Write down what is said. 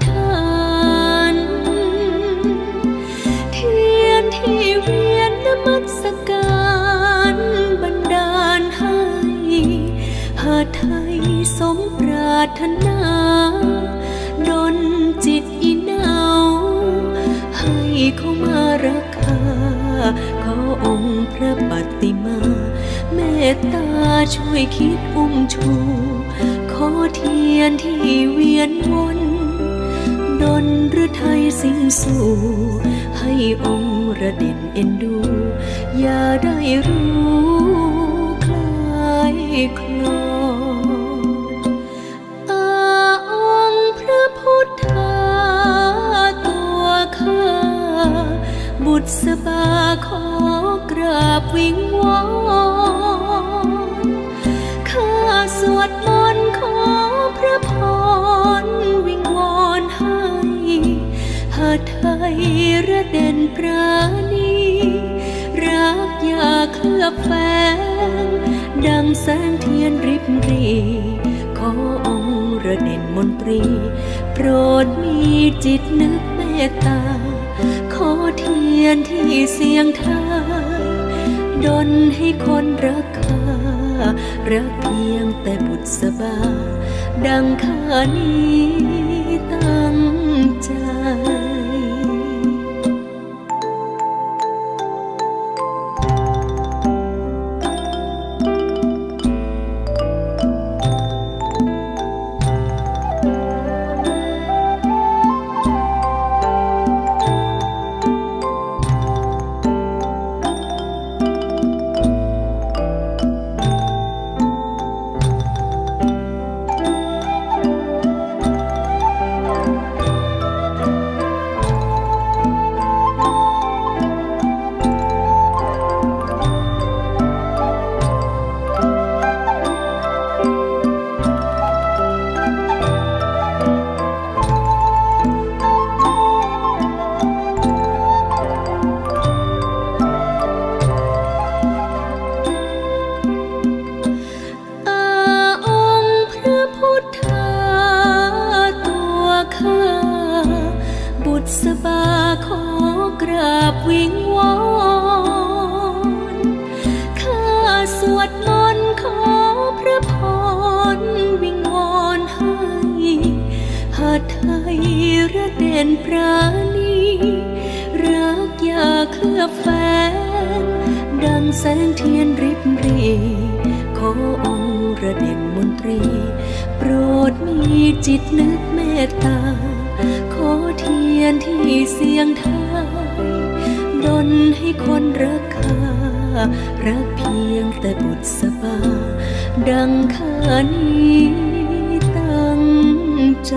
เทียนที่เวียนนมัสการบันดาลให้หาไทยสมปรารถนาดนจิตอินเอให้ขามารักาขอองพระปฏิมาเมตตาช่วยคิดอุ้มชูขอเทียนที่เวียนวน ดนหรือไทยสิงสู่ ให้องค์ระเด่นเอ็นดู อย่าได้รู้คลายคลอาไทยระเด่นปราณีรักอย่าเคลือบแฝงดังแสงเทียนริบรีขอองค์ระเด่นมนตรี โปรดมีจิตนึกเมตตา ขอเทียนที่เสียงทายดนให้คนรักข้ารักเพียงแต่บุตรสบา ดังข้านี้ตั้งใจ สบาขอกราบวิงวอนข้าสวดมนต์ขอพระพรวิงวอนให้หาไทยระเด่นปราณีรักอย่าเคลือบแฝงดังแสงเทียนริบรีขอองค์ระเด่นมนตรี โปรดมีจิตนึกเมตตา นที่เสียงทายดนให้คนรักข้ารักเพียงแต่บุตรสบา ดังข้านี้ตั้งใจ